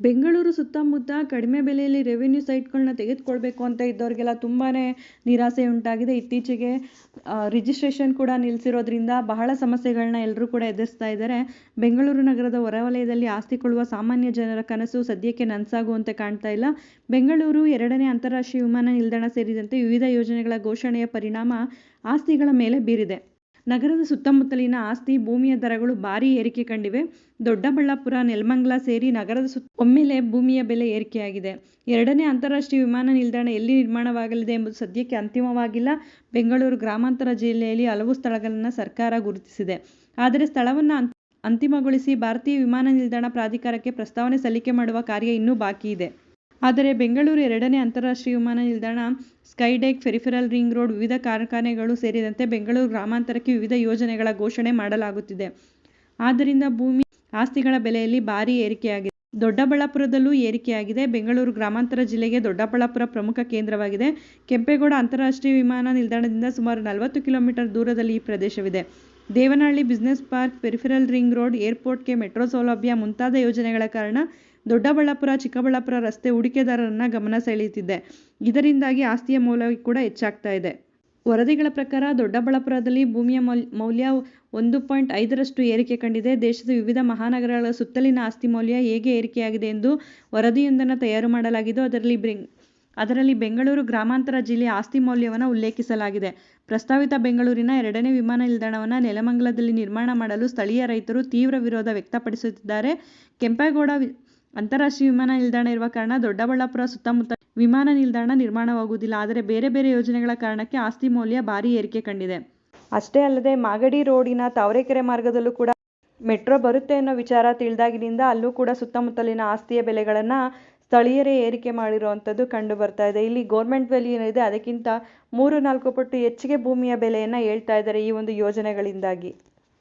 ಬೆಂಗಳೂರು ಸುತ್ತಮುತ್ತ ಕಡಿಮೆ ಬೆಲೆಯಲ್ಲಿ ರೆವಿನ್ಯೂ ಸೈಟ್ಗಳನ್ನ ತೆಗೆದುಕೊಳ್ಬೇಕು ಅಂತ ಇದ್ದವ್ರಿಗೆಲ್ಲ ತುಂಬಾ ನಿರಾಸೆ ಉಂಟಾಗಿದೆ. ಇತ್ತೀಚೆಗೆ ರಿಜಿಸ್ಟ್ರೇಷನ್ ಕೂಡ ನಿಲ್ಲಿಸಿರೋದ್ರಿಂದ ಬಹಳ ಸಮಸ್ಯೆಗಳನ್ನ ಎಲ್ಲರೂ ಕೂಡ ಎದುರಿಸ್ತಾ ಇದ್ದಾರೆ. ಬೆಂಗಳೂರು ನಗರದ ಹೊರವಲಯದಲ್ಲಿ ಆಸ್ತಿ ಕೊಳ್ಳುವ ಸಾಮಾನ್ಯ ಜನರ ಕನಸು ಸದ್ಯಕ್ಕೆ ನನಸಾಗುವಂತೆ ಕಾಣ್ತಾ ಇಲ್ಲ. ಬೆಂಗಳೂರು ಎರಡನೇ ಅಂತಾರಾಷ್ಟ್ರೀಯ ವಿಮಾನ ನಿಲ್ದಾಣ ಸೇರಿದಂತೆ ವಿವಿಧ ಯೋಜನೆಗಳ ಘೋಷಣೆಯ ಪರಿಣಾಮ ಆಸ್ತಿಗಳ ಮೇಲೆ ಬೀರಿದೆ. ನಗರದ ಸುತ್ತಮುತ್ತಲಿನ ಆಸ್ತಿ, ಭೂಮಿಯ ದರಗಳು ಭಾರೀ ಏರಿಕೆ ಕಂಡಿವೆ. ದೊಡ್ಡಬಳ್ಳಾಪುರ, ನೆಲಮಂಗಲ ಸೇರಿ ನಗರದ ಸುತ್ತ ಒಮ್ಮೆಲೆ ಭೂಮಿಯ ಬೆಲೆ ಏರಿಕೆಯಾಗಿದೆ. ಎರಡನೇ ಅಂತಾರಾಷ್ಟ್ರೀಯ ವಿಮಾನ ನಿಲ್ದಾಣ ಎಲ್ಲಿ ನಿರ್ಮಾಣವಾಗಲಿದೆ ಎಂಬುದು ಸದ್ಯಕ್ಕೆ ಅಂತಿಮವಾಗಿಲ್ಲ. ಬೆಂಗಳೂರು ಗ್ರಾಮಾಂತರ ಜಿಲ್ಲೆಯಲ್ಲಿ ಹಲವು ಸ್ಥಳಗಳನ್ನು ಸರ್ಕಾರ ಗುರುತಿಸಿದೆ. ಆದರೆ ಸ್ಥಳವನ್ನು ಅಂತಿಮಗೊಳಿಸಿ ಭಾರತೀಯ ವಿಮಾನ ನಿಲ್ದಾಣ ಪ್ರಾಧಿಕಾರಕ್ಕೆ ಪ್ರಸ್ತಾವನೆ ಸಲ್ಲಿಕೆ ಮಾಡುವ ಕಾರ್ಯ ಇನ್ನೂ ಬಾಕಿ ಇದೆ. ಆದರೆ ಬೆಂಗಳೂರು ಎರಡನೇ ಅಂತಾರಾಷ್ಟ್ರೀಯ ವಿಮಾನ ನಿಲ್ದಾಣ, ಸ್ಕೈಡೆಕ್ ಫೆರಿಫೆರಲ್ ರಿಂಗ್ ರೋಡ್ ವಿವಿಧ ಕಾರ್ಖಾನೆಗಳು ಸೇರಿದಂತೆ ಬೆಂಗಳೂರು ಗ್ರಾಮಾಂತರಕ್ಕೆ ವಿವಿಧ ಯೋಜನೆಗಳ ಘೋಷಣೆ ಮಾಡಲಾಗುತ್ತಿದೆ. ಆದ್ದರಿಂದ ಭೂಮಿ ಆಸ್ತಿಗಳ ಬೆಲೆಯಲ್ಲಿ ಭಾರೀ ಏರಿಕೆಯಾಗಿದೆ. ದೊಡ್ಡಬಳ್ಳಾಪುರದಲ್ಲೂ ಏರಿಕೆಯಾಗಿದೆ. ಬೆಂಗಳೂರು ಗ್ರಾಮಾಂತರ ಜಿಲ್ಲೆಗೆ ದೊಡ್ಡಬಳ್ಳಾಪುರ ಪ್ರಮುಖ ಕೇಂದ್ರವಾಗಿದೆ. ಕೆಂಪೇಗೌಡ ಅಂತಾರಾಷ್ಟ್ರೀಯ ವಿಮಾನ ನಿಲ್ದಾಣದಿಂದ ಸುಮಾರು ನಲವತ್ತು ಕಿಲೋಮೀಟರ್ ದೂರದಲ್ಲಿ ಈ ಪ್ರದೇಶವಿದೆ. Devanahalli business park peripheral ring road ಏರ್ಪೋರ್ಟ್ಗೆ metro ಸೌಲಭ್ಯ ಮುಂತಾದ ಯೋಜನೆಗಳ ಕಾರಣ ದೊಡ್ಡಬಳ್ಳಾಪುರ, ಚಿಕ್ಕಬಳ್ಳಾಪುರ ರಸ್ತೆ ಹೂಡಿಕೆದಾರರನ್ನ ಗಮನ ಸೆಳೆಯುತ್ತಿದೆ. ಇದರಿಂದಾಗಿ ಆಸ್ತಿಯ ಮೌಲ್ಯ ಕೂಡ ಹೆಚ್ಚಾಗ್ತಾ ಇದೆ. ವರದಿಗಳ ಪ್ರಕಾರ ದೊಡ್ಡಬಳ್ಳಾಪುರದಲ್ಲಿ ಭೂಮಿಯ ಮೌಲ್ಯ ಒಂದು ಪಾಯಿಂಟ್ ಐದರಷ್ಟು ಏರಿಕೆ ಕಂಡಿದೆ. ದೇಶದ ವಿವಿಧ ಮಹಾನಗರಗಳ ಸುತ್ತಲಿನ ಆಸ್ತಿ ಮೌಲ್ಯ ಹೇಗೆ ಏರಿಕೆಯಾಗಿದೆ ಎಂದು ವರದಿಯೊಂದನ್ನು ತಯಾರು ಮಾಡಲಾಗಿದ್ದು, ಅದರಲ್ಲಿ ಅದರಲ್ಲಿ ಬೆಂಗಳೂರು ಗ್ರಾಮಾಂತರ ಜಿಲ್ಲೆಯ ಆಸ್ತಿ ಮೌಲ್ಯವನ್ನು ಉಲ್ಲೇಖಿಸಲಾಗಿದೆ. ಪ್ರಸ್ತಾವಿತ ಬೆಂಗಳೂರಿನ ಎರಡನೇ ವಿಮಾನ ನಿಲ್ದಾಣವನ್ನು ನೆಲಮಂಗಲದಲ್ಲಿ ನಿರ್ಮಾಣ ಮಾಡಲು ಸ್ಥಳೀಯ ರೈತರು ತೀವ್ರ ವಿರೋಧ ವ್ಯಕ್ತಪಡಿಸುತ್ತಿದ್ದಾರೆ. ಕೆಂಪೇಗೌಡ ಅಂತಾರಾಷ್ಟ್ರೀಯ ವಿಮಾನ ನಿಲ್ದಾಣ ಇರುವ ಕಾರಣ ದೊಡ್ಡಬಳ್ಳಾಪುರ ಸುತ್ತಮುತ್ತ ವಿಮಾನ ನಿಲ್ದಾಣ ನಿರ್ಮಾಣವಾಗುವುದಿಲ್ಲ, ಆದರೆ ಬೇರೆ ಬೇರೆ ಯೋಜನೆಗಳ ಕಾರಣಕ್ಕೆ ಆಸ್ತಿ ಮೌಲ್ಯ ಭಾರಿ ಏರಿಕೆ ಕಂಡಿದೆ. ಅಷ್ಟೇ ಅಲ್ಲದೆ ಮಾಗಡಿ ರೋಡಿನ ತಾವರೆಕೆರೆ ಮಾರ್ಗದಲ್ಲೂ ಕೂಡ ಮೆಟ್ರೋ ಬರುತ್ತೆ ಅನ್ನೋ ವಿಚಾರ ತಿಳಿದಾಗಿನಿಂದ ಅಲ್ಲೂ ಕೂಡ ಸುತ್ತಮುತ್ತಲಿನ ಆಸ್ತಿಯ ಬೆಲೆಗಳನ್ನು ಸ್ಥಳೀಯರೇ ಏರಿಕೆ ಮಾಡಿರುವಂಥದ್ದು ಕಂಡು ಬರ್ತಾ ಇದೆ. ಇಲ್ಲಿ ಗೌರ್ಮೆಂಟ್ ವ್ಯಾಲ್ಯೂ ಏನಿದೆ ಅದಕ್ಕಿಂತ ಮೂರು ನಾಲ್ಕು ಪಟ್ಟು ಹೆಚ್ಚಿಗೆ ಭೂಮಿಯ ಬೆಲೆಯನ್ನು ಹೇಳ್ತಾ ಇದ್ದಾರೆ ಈ ಒಂದು ಯೋಜನೆಗಳಿಂದಾಗಿ.